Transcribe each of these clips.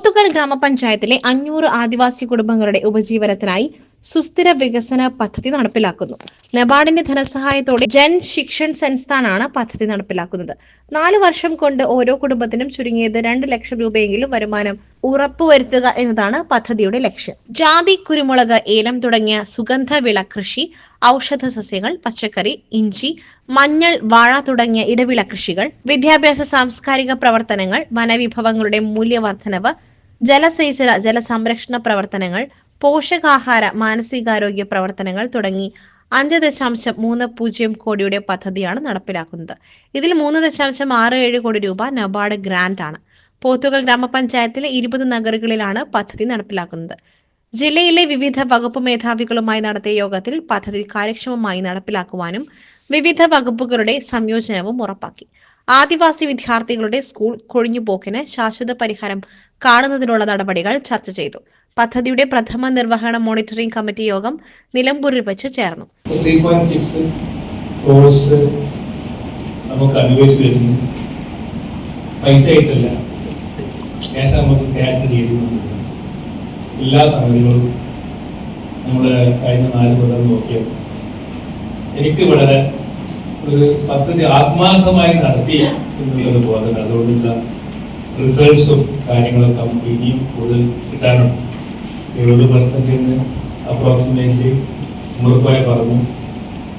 പോത്തുകൽ ഗ്രാമപഞ്ചായത്തിലെ അഞ്ഞൂറ് ആദിവാസി കുടുംബങ്ങളുടെ ഉപജീവനത്തിനായി സുസ്ഥിര വികസന പദ്ധതി നടപ്പിലാക്കുന്നു. നബാർഡിന്റെ ധനസഹായത്തോടെ ജൻ ശിക്ഷൺ സംസ്ഥാനാണ് പദ്ധതി നടപ്പിലാക്കുന്നത്. നാല് വർഷം കൊണ്ട് ഓരോ കുടുംബത്തിനും ചുരുങ്ങിയത് രണ്ട് ലക്ഷം രൂപയെങ്കിലും വരുമാനം ഉറപ്പുവരുത്തുക എന്നതാണ് പദ്ധതിയുടെ ലക്ഷ്യം. ജാതി കുരുമുളക് ഏലം തുടങ്ങിയ സുഗന്ധ വിള കൃഷി ഔഷധ സസ്യങ്ങൾ പച്ചക്കറി ഇഞ്ചി മഞ്ഞൾ വാഴ തുടങ്ങിയ ഇടവിള കൃഷികൾ വിദ്യാഭ്യാസ സാംസ്കാരിക പ്രവർത്തനങ്ങൾ വനവിഭവങ്ങളുടെ മൂല്യവർദ്ധനവ് ജലസേചന ജലസംരക്ഷണ പ്രവർത്തനങ്ങൾ പോഷകാഹാര മാനസികാരോഗ്യ പ്രവർത്തനങ്ങൾ തുടങ്ങി അഞ്ച് ദശാംശം മൂന്ന് പൂജ്യം കോടിയുടെ പദ്ധതിയാണ് നടപ്പിലാക്കുന്നത്. ഇതിൽ മൂന്ന് ദശാംശം ആറ് ഏഴ് കോടി രൂപ നബാർഡ് ഗ്രാന്റ് ആണ്. പോത്തുകൽ ഗ്രാമപഞ്ചായത്തിലെ ഇരുപത് നഗറുകളിലാണ് പദ്ധതി നടപ്പിലാക്കുന്നത്. ജില്ലയിലെ വിവിധ വകുപ്പ് മേധാവികളുമായി നടത്തിയ യോഗത്തിൽ പദ്ധതി കാര്യക്ഷമമായി നടപ്പിലാക്കുവാനും വിവിധ വകുപ്പുകളുടെ സംയോജനവും ഉറപ്പാക്കി. ആദിവാസി വിദ്യാർത്ഥികളുടെ സ്കൂൾ കൊഴിഞ്ഞുപോക്കിന് ശാശ്വത പരിഹാരം കാണുന്നതിനുള്ള നടപടികൾ ചർച്ച ചെയ്തു. പദ്ധതിയുടെ പ്രഥമ നിർവഹണ മോണിറ്ററിംഗ് കമ്മിറ്റി യോഗം നിലമ്പൂരിൽ വെച്ച് ചേർന്നു. നമുക്ക് അനുഭവിച്ചു വരുന്നു പൈസ ആയിട്ടല്ല. ക്യാഷ് നമുക്ക് ക്യാഷ് ചെയ്യുന്നുണ്ട് എല്ലാ സംഗതികളും നമ്മൾ കഴിഞ്ഞ നാല് കൊല്ലം നോക്കിയത് എനിക്ക് വളരെ ഒരു പദ്ധതി ആത്മാർത്ഥമായി നടത്തി എന്നുള്ളത് ബോധം അതുകൊണ്ടുള്ള റിസൾട്ട്സും കാര്യങ്ങളൊക്കെ നമുക്ക് ഇനിയും കൂടുതൽ കിട്ടാനുണ്ട്. എഴുപത് പെർസെന്റിൽ അപ്രോക്സിമേറ്റ്ലി മുറുപ്പായി പറഞ്ഞു.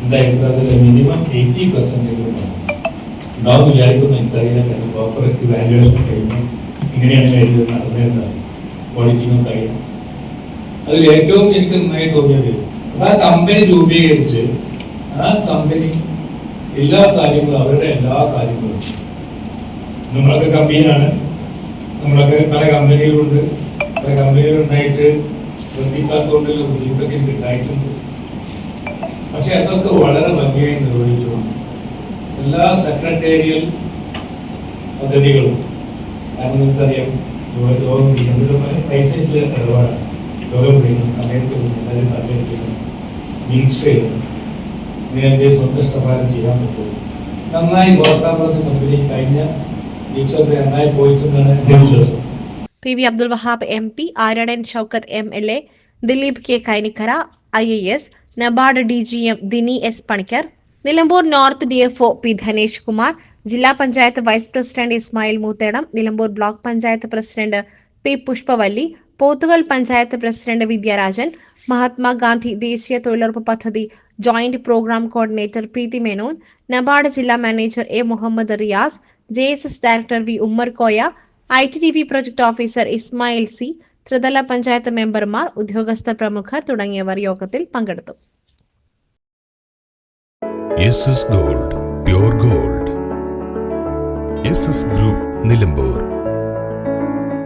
എന്റെ അഭിപ്രായത്തിൽ മിനിമം എയ്റ്റി പെർസെന്റേജ് ഉണ്ടാവും വിചാരിക്കുന്നു. എനിക്കറിയില്ല. കാരണം പ്രോപ്പർ ഇവാലുവേഷൻ കഴിഞ്ഞു. ഇങ്ങനെയാണ് കാര്യങ്ങൾ നടന്നതെന്നാണ് ഓഡിറ്റിങ്ങും കഴിയും അതിൽ ഏറ്റവും എനിക്ക് നന്നായി തോന്നിയത് ആ കമ്പനി രൂപീകരിച്ച് ആ കമ്പനി എല്ലാ കാര്യങ്ങളും അവരുടെ എല്ലാ കാര്യങ്ങളും. നമ്മളൊക്കെ കമ്പനിയാണ് നമ്മളൊക്കെ പല കമ്പനികളുണ്ട്. പല കമ്പനികളുണ്ടായിട്ട് ശ്രദ്ധിക്കാത്തതുകൊണ്ടുള്ള ബുദ്ധിമുട്ടൊക്കെ എനിക്ക് ഉണ്ടായിട്ടുണ്ട്. പക്ഷെ അതൊക്കെ വളരെ ഭംഗിയായി നിർവഹിച്ചുകൊണ്ട് എല്ലാ സെക്രട്ടേറിയൽ പദ്ധതികളും. കാരണം നിങ്ങൾക്കറിയാം ലോകം പിടിക്കുന്നത് പൈസയിലെ ഇടപാടാണ്. ലോകം പിടിക്കുന്ന സമയത്ത് എല്ലാവരും പങ്കെടുക്കുന്നു. മിക്സ് ചെയ്യുന്നു. എന്തെങ്കിലും സ്വന്തം ഇഷ്ടപ്രകാരം ചെയ്യാൻ പറ്റുള്ളൂ. നന്നായി വാർത്താപത്ര കമ്പനി കഴിഞ്ഞ മിക്സൊക്കെ നന്നായി പോയിട്ടുണ്ടെന്നാണ് എന്റെ വിശ്വാസം. P V Abdul Wahab M P Aryadan Shoukath M L A Dileep K Kainikkara I A S NABARD D G M Dini S Panicker Nilambur north D F O P Dhanesh Kumar ജില്ലാ panchayat vice president Ismail Moothedam Nilambur block panchayat president P Pushpavalli Pothukal panchayat president Vidyarajan Mahatma Gandhi ദേശീയ തൊഴിലുറപ്പ് പദ്ധതി joint programme coordinator Preethi Menon NABARD ജില്ലാ manager A Muhammad Riyas J S S director V Ummer Koya I T V project officer Ismail C ത്രിതല പഞ്ചായത്ത് മെമ്പർമാർ ഉദ്യോഗസ്ഥ പ്രമുഖർ തുടങ്ങിയവർ യോഗത്തിൽ പങ്കെടുത്തു. Gold gold. ഗ്രൂപ്പ് നിലമ്പൂർ.